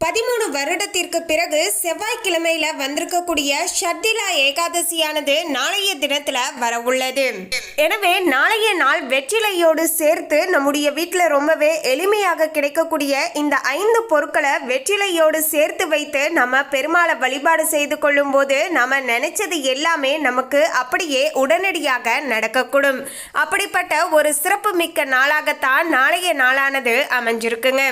பதிமூணு வருடத்திற்கு பிறகு செவ்வாய்க்கிழமையில வந்திருக்கக்கூடிய ஷர்திலா ஏகாதசியானது நாளைய தினத்துல வர உள்ளது எனவே நாளைய நாள் வெற்றிலையோடு சேர்த்து நம்முடைய வீட்டில் ரொம்பவே எளிமையாக கிடைக்கக்கூடிய இந்த ஐந்து பொருட்களை வெற்றிலையோடு சேர்த்து வைத்து நம்ம பெருமாளை வழிபாடு செய்து கொள்ளும் போது நம்ம நினைச்சது எல்லாமே நமக்கு அப்படியே உடனடியாக நடக்கக்கூடும். அப்படிப்பட்ட ஒரு சிறப்பு மிக்க நாளாகத்தான் நாளைய நாளானது அமைஞ்சிருக்குங்க.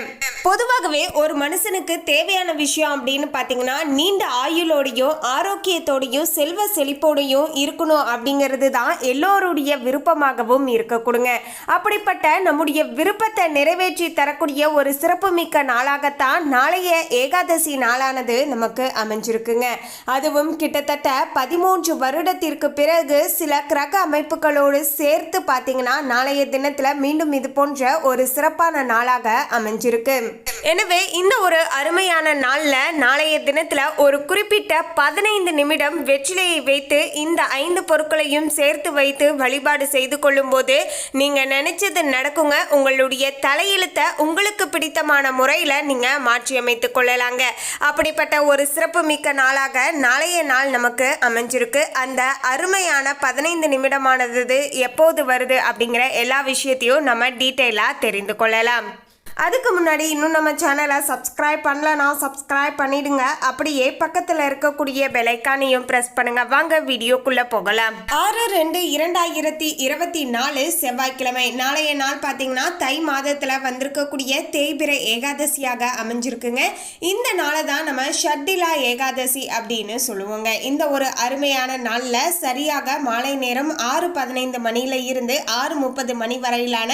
பொதுவாகவே ஒரு மனுஷனுக்கு தேவையான விஷயம் அப்படின்னு பார்த்தீங்கன்னா நீண்ட ஆயுளோடையும் ஆரோக்கியத்தோடையும் செல்வ செழிப்போடையும் இருக்கணும் அப்படிங்கிறது தான் எல்லோருடைய விருப்பமாகவும் இருக்கக்கூடுங்க. அப்படிப்பட்ட நம்முடைய விருப்பத்தை நிறைவேற்றி தரக்கூடிய ஒரு சிறப்புமிக்க நாளாகத்தான் நாளைய ஏகாதசி நாளானது நமக்கு அமைஞ்சிருக்குங்க. அதுவும் கிட்டத்தட்ட பதிமூன்று வருடத்திற்கு பிறகு சில கிரக அமைப்புகளோடு சேர்த்து பார்த்தீங்கன்னா நாளைய தினத்தில் மீண்டும் இது போன்ற ஒரு சிறப்பான நாளாக அமைஞ்சிருக்கு. எனவே இந்த ஒரு அருமையான நாளில் நாளைய தினத்தில் ஒரு குறிப்பிட்ட பதினைந்து நிமிடம் வெற்றிலையை வைத்து இந்த ஐந்து பொருட்களையும் சேர்த்து வைத்து வழிபாடு செய்து கொள்ளும்போது நீங்கள் நினைச்சது நடக்குங்க. உங்களுடைய தலையெழுத்தை உங்களுக்கு பிடித்தமான முறையில் நீங்கள் மாற்றியமைத்து கொள்ளலாங்க. அப்படிப்பட்ட ஒரு சிறப்பு மிக்க நாளாக நாளைய நாள் நமக்கு அமைஞ்சிருக்கு. அந்த அருமையான பதினைந்து நிமிடமானது எப்போது வருது அப்படிங்கிற எல்லா விஷயத்தையும் நம்ம டீட்டெயிலாக தெரிந்து கொள்ளலாம். அதுக்கு முன்னாடி இன்னும் நம்ம சேனலை சப்ஸ்கிரைப் பண்ணலனா சப்ஸ்கிரைப் பண்ணிடுங்க. அப்படியே பக்கத்தில் இருக்கக்கூடிய பெலைக்கானையும் ப்ரெஸ் பண்ணுங்க. வாங்க வீடியோக்குள்ள போகலாம். ஆறு ரெண்டு இரண்டாயிரத்தி இருபத்தி நாலு செவ்வாய்க்கிழமை. நாளைய நாள் பார்த்தீங்கன்னா தை மாதத்தில் வந்திருக்கக்கூடிய தேய்பிரை ஏகாதசியாக அமைஞ்சிருக்குங்க. இந்த நாளை தான் நம்ம ஷட்டிலா ஏகாதசி அப்படின்னு சொல்லுவோங்க. இந்த ஒரு அருமையான நாளில் சரியாக மாலை நேரம் ஆறு பதினைந்து மணியில இருந்து ஆறு முப்பது மணி வரையிலான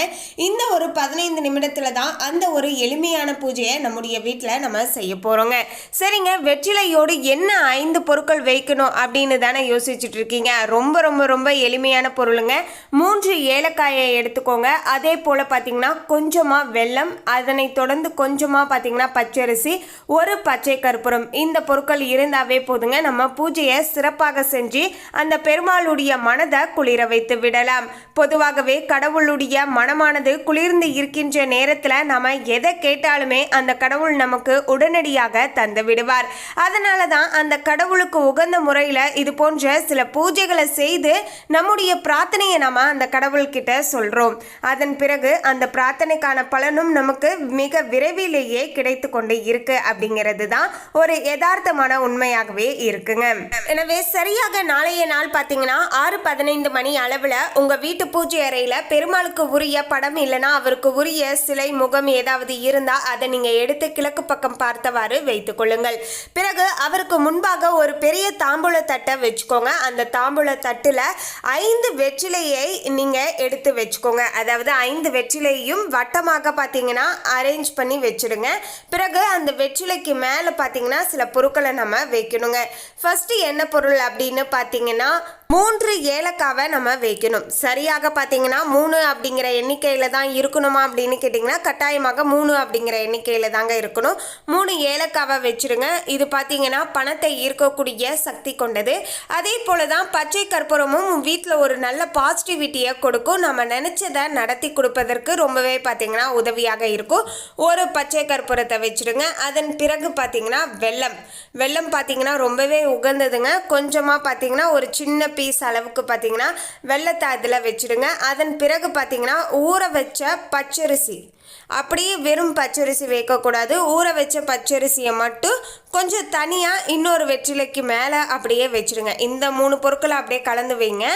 இந்த ஒரு பதினைந்து நிமிடத்தில் தான் அந்த ஒரு எளிமையான பூஜையை நம்முடைய வீட்டில் நம்ம செய்ய போகிறோங்க சரிங்க வெற்றிலையோடு என்ன ஐந்து பொருட்கள் வைக்கணும் அப்படின்னு தானே யோசிச்சுட்டு இருக்கீங்க. ரொம்ப ரொம்ப ரொம்ப எளிமையான பொருளுங்க. மூன்று ஏலக்காயை எடுத்துக்கோங்க. அதே போல் பார்த்தீங்கன்னா கொஞ்சமாக வெல்லம் அதனை தொடர்ந்து கொஞ்சமாக பார்த்தீங்கன்னா பச்சரிசி ஒரு பச்சை கற்பூரம். இந்த பொருட்கள் இருந்தாவே போதுங்க. நம்ம பூஜையை சிறப்பாக செஞ்சு அந்த பெருமாளுடைய மனதை குளிர வைத்து விடலாம். பொதுவாகவே கடவுளுடைய மனமானது குளிர்ந்து இருக்கின்ற நேரத்தில் நம்ம எதை கேட்டாலுமே அந்த கடவுள் நமக்கு உடனடியாக தந்து விடுவார். அதனால தான் அந்த கடவுளுக்கு உகந்த முறையில் இது போன்ற சில பூஜைகளை செய்து நம்முடைய பிரார்த்தனையை நம்ம அந்த கடவுள்கிட்ட சொல்கிறோம் அதன் பிறகு அந்த பிரார்த்தனைக்கான பலனும் நமக்கு மிக விரைவிலேயே கிடைத்து கொண்டு இருக்கு அப்படிங்கிறது தான் ஒரு யதார்த்தமான உண்மையாகவே இருக்குங்க. எனவே சரியாக நாளைய நாள் பார்த்தீங்கன்னா ஆறு பதினைந்து மணி அளவில் உங்கள் வீட்டு பூஜை அறையில் பெருமாளுக்கு உரிய படம் இல்லைன்னா அவருக்கு உரிய சிலை முகம் ஏதாவது இருந்தால் அதை நீங்கள் எடுத்து கிழக்கு பக்கம் பார்த்தவாறு வைத்துக் கொள்ளுங்கள். பிறகு அவருக்கு முன்பாக ஒரு பெரிய தாம்பூல தட்டை வச்சுக்கோங்க. அந்த தாம்பூல தட்டில் ஐந்து வெற்றிலையை நீங்கள் எடுத்து வச்சுக்கோங்க. அதாவது ஐந்து வெற்றிலையும் வட்டமாக பார்த்தீங்கன்னா அரேஞ்ச் பண்ணி வச்சிடுங்க. பிறகு அந்த வெற்றிலைக்கு மேலே பார்த்தீங்கன்னா சில பொருட்களை நம்ம வைக்கணுங்க. ஃபர்ஸ்ட் என்ன பொருள் அப்படின்னு பார்த்தீங்கன்னா மூன்று ஏலக்காவை நம்ம வைக்கணும். சரியாக பார்த்தீங்கன்னா மூணு அப்படிங்கிற எண்ணிக்கையில் தான் இருக்கணுமா அப்படின்னு கேட்டிங்கன்னா கட்டாயமாக மூணு அப்படிங்கிற எண்ணிக்கையில் தாங்க இருக்கணும். மூணு ஏலக்காவை வச்சுருங்க. இது பார்த்தீங்கன்னா பணத்தை ஈர்க்கக்கூடிய சக்தி கொண்டது. அதே போல தான் பச்சை கற்பூரமும் வீட்டில் ஒரு நல்ல பாசிட்டிவிட்டியை கொடுக்கும். நம்ம நினச்சதை நடத்தி கொடுப்பதற்கு ரொம்பவே பார்த்தீங்கன்னா உதவியாக இருக்கும். ஒரு பச்சை கற்பூரத்தை வச்சுருங்க. அதன் பிறகு பார்த்தீங்கன்னா வெல்லம். வெல்லம் பார்த்தீங்கன்னா ரொம்பவே உகந்ததுங்க. கொஞ்சமாக பார்த்தீங்கன்னா ஒரு சின்ன பீஸ் அளவுக்கு பார்த்தீங்கன்னா வெள்ளத்தை அதில் வச்சிடுங்க. அதன் பிறகு பார்த்தீங்கன்னா ஊற வச்ச பச்சரிசி. அப்படியே வெறும் பச்சரிசி வைக்கக்கூடாது. ஊற வச்ச பச்சரிசியை மட்டும் கொஞ்சம் தனியாக இன்னொரு வெற்றிலைக்கு மேலே அப்படியே வச்சிடுங்க. இந்த மூணு பொருட்களை அப்படியே கலந்து வைங்க.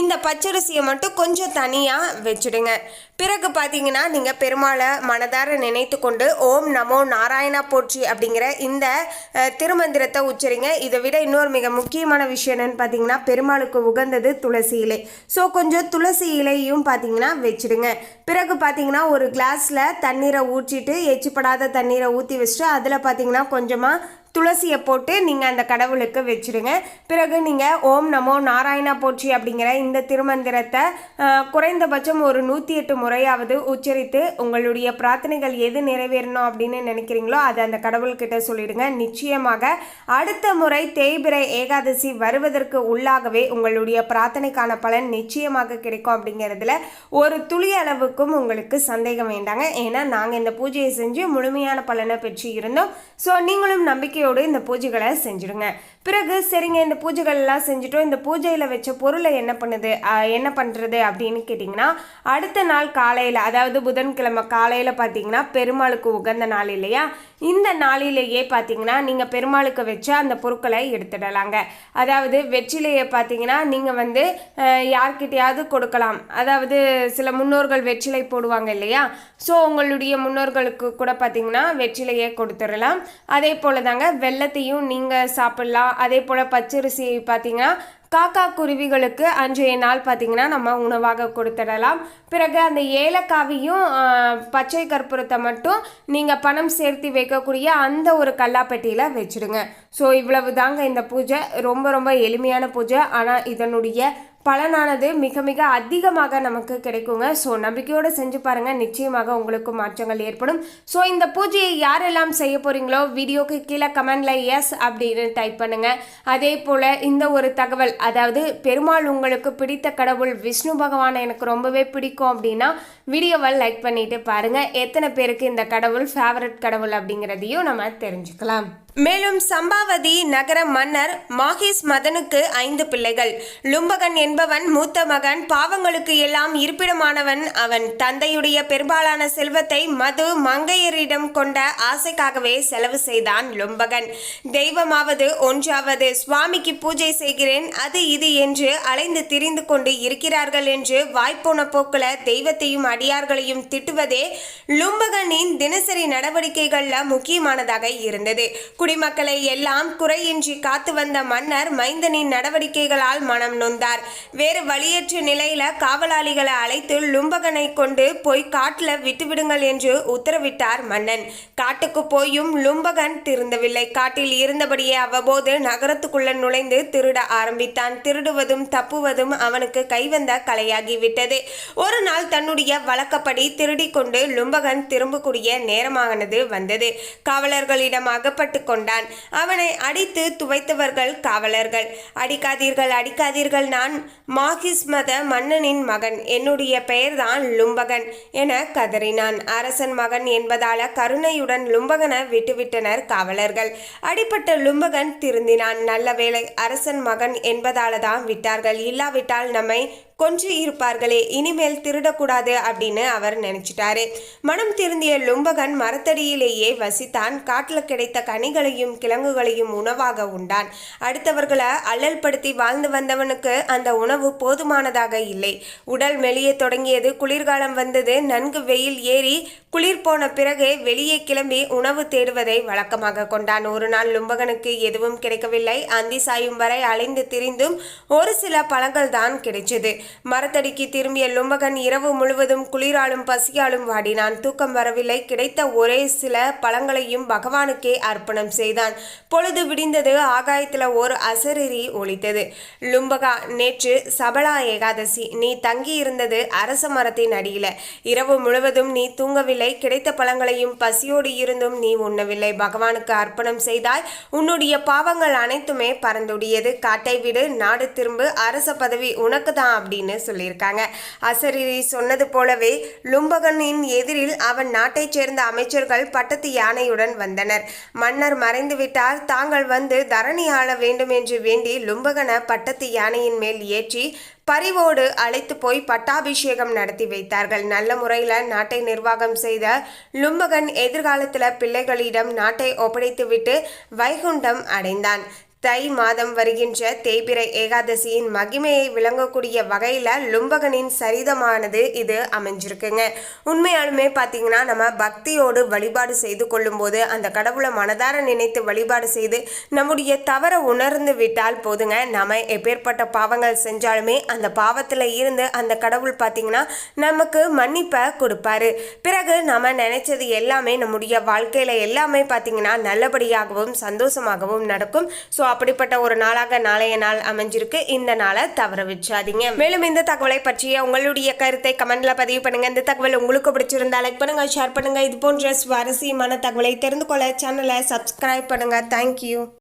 இந்த பச்சரிசியை மட்டும் கொஞ்சம் தனியாக வச்சிடுங்க. பிறகு பார்த்தீங்கன்னா நீங்கள் பெருமாளை மனதார நினைத்து கொண்டு ஓம் நமோ நாராயணா போற்றி அப்படிங்கிற இந்த திருமந்திரத்தை உச்சரிங்க. இதை விட இன்னொரு மிக முக்கியமான விஷயம் என்னென்னு பார்த்தீங்கன்னா பெருமாளுக்கு உகந்தது துளசி இலை. ஸோ கொஞ்சம் துளசி இலையும் பார்த்தீங்கன்னா வச்சிடுங்க. பிறகு பார்த்தீங்கன்னா ஒரு கிளாஸில் தண்ணீரை ஊற்றிட்டு எச்சிப்படாத தண்ணீரை ஊற்றி வச்சுட்டு அதில் பார்த்தீங்கன்னா கொஞ்சமாக துளசியை போட்டு நீங்கள் அந்த கடவுளுக்கு வச்சிடுங்க பிறகு நீங்கள் ஓம் நமோ நாராயணா போற்றி அப்படிங்கிற இந்த திருமந்திரத்தை குறைந்தபட்சம் ஒரு நூற்றி எட்டு முறையாவது உச்சரித்து உங்களுடைய பிரார்த்தனைகள் எது நிறைவேறணும் அப்படின்னு நினைக்கிறீங்களோ அதை அந்த கடவுள்கிட்ட சொல்லிடுங்க. நிச்சயமாக அடுத்த முறை தேய்பிரை ஏகாதசி வருவதற்கு உள்ளாகவே உங்களுடைய பிரார்த்தனைக்கான பலன் நிச்சயமாக கிடைக்கும் அப்படிங்கிறதுல ஒரு துளி அளவுக்கும் உங்களுக்கு சந்தேகம் வேண்டாங்க. ஏன்னா நாங்கள் இந்த பூஜையை செஞ்சு முழுமையான பலனை பெற்று இருந்தோம். ஸோ நீங்களும் நம்பிக்கை நம்பிக்கையோடு இந்த பூஜைகளை செஞ்சுடுங்க. பிறகு சரிங்க இந்த பூஜைகள் எல்லாம் செஞ்சுட்டோம். இந்த பூஜையில் வச்ச பொருளை என்ன பண்ணுது? என்ன பண்ணுறது அப்படின்னு கேட்டிங்கன்னா அடுத்த நாள் காலையில் அதாவது புதன்கிழமை காலையில் பார்த்தீங்கன்னா பெருமாளுக்கு உகந்த நாள் இல்லையா? இந்த நாளிலேயே பார்த்தீங்கன்னா நீங்கள் பெருமாளுக்கு வச்ச அந்த பொருட்களை எடுத்துடலாங்க. அதாவது வெற்றிலையை பார்த்தீங்கன்னா நீங்கள் வந்து யார்கிட்டையாவது கொடுக்கலாம். அதாவது சில முன்னோர்கள் வெற்றிலை போடுவாங்க இல்லையா? ஸோ உங்களுடைய முன்னோர்களுக்கு கூட பார்த்தீங்கன்னா வெற்றிலையை கொடுத்துடலாம். அதே போல் தாங்க வெள்ளத்தையும் நீங்கள் சாப்பிட்லாம். அதே போல் பச்சரிசி பார்த்தீங்கன்னா காக்கா குருவிகளுக்கு அன்றைய நாள் பார்த்தீங்கன்னா நம்ம உணவாக கொடுத்துடலாம். பிறகு அந்த ஏலக்காவையும் பச்சை கற்பூரத்தை மட்டும் நீங்கள் பணம் சேர்த்து வைக்கக்கூடிய அந்த ஒரு கல்லாப்பெட்டியில் வச்சுடுங்க. ஸோ இவ்வளவு தாங்க இந்த பூஜை. ரொம்ப ரொம்ப எளிமையான பூஜை. ஆனால் இதனுடைய பலனானது மிக மிக அதிகமாக நமக்கு கிடைக்குங்க. ஸோ நம்பிக்கையோடு செஞ்சு பாருங்கள் நிச்சயமாக உங்களுக்கு மாற்றங்கள் ஏற்படும். ஸோ இந்த பூஜையை யாரெல்லாம் செய்ய போகிறீங்களோ வீடியோக்கு கீழே கமெண்டில் எஸ் அப்படின்னு டைப் பண்ணுங்கள் அதே போல் இந்த ஒரு தகவல் அதாவது பெருமாள் உங்களுக்கு பிடித்த கடவுள் விஷ்ணு பகவானை எனக்கு ரொம்பவே பிடிக்கும் அப்படின்னா வீடியோவை லைக் பண்ணிட்டு பாருங்கள் எத்தனை பேருக்கு இந்த கடவுள் ஃபேவரட் கடவுள் அப்படிங்கிறதையும் நம்ம தெரிஞ்சுக்கலாம். மேலும் சம்பாவதி நகர மன்னர் மாகிஸ் மதனுக்கு ஐந்து பிள்ளைகள். லும்பகன் என்பவன் மூத்த மகன். பாவங்களுக்கு எல்லாம் இருப்பிடமானவன் அவன். தந்தையுடைய பெரும்பாலான செல்வத்தை மது மங்கையரிடம் கொண்ட ஆசைக்காகவே செலவு செய்தான் லும்பகன். தெய்வமாவது ஒன்றாவது. சுவாமிக்கு பூஜை செய்கிறேன். அது இது என்று அலைந்து திரிந்து கொண்டு இருக்கிறார்கள் என்று வாய்ப்போன போக்கில் தெய்வத்தையும் அடியார்களையும் திட்டுவதே லும்பகனின் தினசரி நடவடிக்கைகளில் முக்கியமானதாக இருந்தது. குடிமக்களை எல்லாம் குறையின்றி காத்து வந்த மன்னர் மைந்தனின் நடவடிக்கைகளால் மனம் நொந்தார். வேறு வழியற்ற நிலையில காவலாளிகளை அழைத்து லும்பகனை கொண்டு போய் காட்டுல விட்டுவிடுங்கள் என்று உத்தரவிட்டார் மன்னன். காட்டுக்கு போயும் லும்பகன் திருந்தவில்லை. காட்டில் இருந்தபடியே அவ்வப்போது நகரத்துக்குள்ள நுழைந்து திருட ஆரம்பித்தான். திருடுவதும் தப்புவதும் அவனுக்கு கைவந்த கலையாகிவிட்டது. ஒரு நாள் தன்னுடைய வழக்கப்படி திருடிக்கொண்டு லும்பகன் திரும்பக்கூடிய நேரமானது வந்தது. காவலர்களிடம் அகப்பட்டு கொண்டான். அவனை அடித்து துவைத்தவர்கள் காவலர்கள். அடிக்காதீர்கள் அடிக்காதீர்கள் நான் மாகிஸ்மத மன்னனின் மகன். என்னுடைய பெயர்தான் லும்பகன் என கதறினான். அரசன் மகன் என்பதால கருணையுடன் லும்பகனை விட்டுவிட்டனர் காவலர்கள். அடிப்பட்ட லும்பகன் திருந்தினான். நல்ல வேளை அரசன் மகன் என்பதால தான் விட்டார்கள். இல்லாவிட்டால் நம்மை கொன்று இருப்பார்களே இனிமேல் திருடக்கூடாது அப்படின்னு அவர் நினைச்சிட்டாரு. மனம் திருந்திய லும்பகன் மரத்தடியிலேயே வசித்தான். காட்டில் கிடைத்த கனிகளையும் கிழங்குகளையும் உணவாக உண்டான். அடுத்தவர்களை அல்லல் படுத்தி வாழ்ந்து வந்தவனுக்கு அந்த உணவு போதுமானதாக இல்லை. உடல் மெலிய தொடங்கியது குளிர்காலம் வந்தது நன்கு வெயில் ஏறி குளிர் போன பிறகு வெளியே கிளம்பி உணவு தேடுவதை வழக்கமாக கொண்டான். ஒரு நாள் லும்பகனுக்கு எதுவும் கிடைக்கவில்லை. அந்தி சாயும் வரை அலைந்து திரிந்தும் ஒரு சில பழங்கள் தான் கிடைச்சது. மரத்தடிக்கு திரும்பிய லும்பகன் இரவு முழுவதும் குளிராலும் பசியாலும் வாடினான். தூக்கம் வரவில்லை. கிடைத்த ஒரே சில பழங்களையும் பகவானுக்கே அர்ப்பணம் செய்தான். பொழுது விடிந்தது. ஆகாயத்தில் ஒரு அசரீரி ஒலித்தது. லும்பகா நேற்று சபலா ஏகாதசி. நீ தங்கி இருந்தது அரச மரத்தின் அடியில. இரவு முழுவதும் நீ தூங்கவில்லை. கிடைத்த பழங்களையும் பசியோடு இருந்தும் நீ உண்ணவில்லை. பகவானுக்கு அர்ப்பணம் செய்தாய். உன்னுடைய பாவங்கள் அனைத்துமே பறந்துடியது. காட்டை விடு நாடு திரும்பு அரச பதவி உனக்கு தான் அப்படின்னு சொல்லியிருக்காங்க. அசரீரி சொன்னது போலவே லும்பகனின் எதிரில் அவன் நாட்டைச் சேர்ந்த அமைச்சர்கள் பட்டத்து யானையுடன் வந்தனர். மன்னர் மறைந்துவிட்டால் தாங்கள் வந்து தரணி ஆள வேண்டும் என்று வேண்டி லும்பகன பட்டத்து யானையின் மேல் ஏற்றி பரிவோடு அழைத்து போய் பட்டாபிஷேகம் நடத்தி வைத்தார்கள். நல்ல முறையில் நாட்டை நிர்வாகம் செய்த லும்பகன் எதிர்காலத்தில் பிள்ளைகளிடம் நாட்டை ஒப்படைத்துவிட்டு வைகுண்டம் அடைந்தான். தை மாதம் வருகின்ற தேய்பிரை ஏகாதசியின் மகிமையை விளங்கக்கூடிய வகையில் லும்பகனின் சரிதமானது இது அமைஞ்சிருக்குங்க. உண்மையாலுமே பார்த்தீங்கன்னா நம்ம பக்தியோடு வழிபாடு செய்து கொள்ளும்போது அந்த கடவுளை மனதார நினைத்து வழிபாடு செய்து நம்முடைய தவறை உணர்ந்து விட்டால் போதுங்க. நம்ம எப்பேற்பட்ட பாவங்கள் செஞ்சாலுமே அந்த பாவத்தில் இருந்து அந்த கடவுள் பார்த்தீங்கன்னா நமக்கு மன்னிப்பை கொடுப்பாரு. பிறகு நம்ம நினைச்சது எல்லாமே நம்முடைய வாழ்க்கையில் எல்லாமே பார்த்தீங்கன்னா நல்லபடியாகவும் சந்தோஷமாகவும் நடக்கும். ஸோ அப்படிப்பட்ட ஒரு நாளாக நாளைய நாள் அமைஞ்சிருக்கு. இந்த நாளை தவற வச்சாதீங்க மேலும் இந்த தகவலை பற்றிய உங்களுடைய கருத்தை கமெண்ட்ல பதிவு பண்ணுங்க. இந்த தகவல் உங்களுக்கு பிடிச்சிருந்தா லைக் பண்ணுங்க ஷேர் பண்ணுங்க. இது போன்ற சுவாரஸ்யமான தகவலை தெரிந்து கொள்ள சேனலை சப்ஸ்கிரைப் பண்ணுங்க. தேங்க்யூ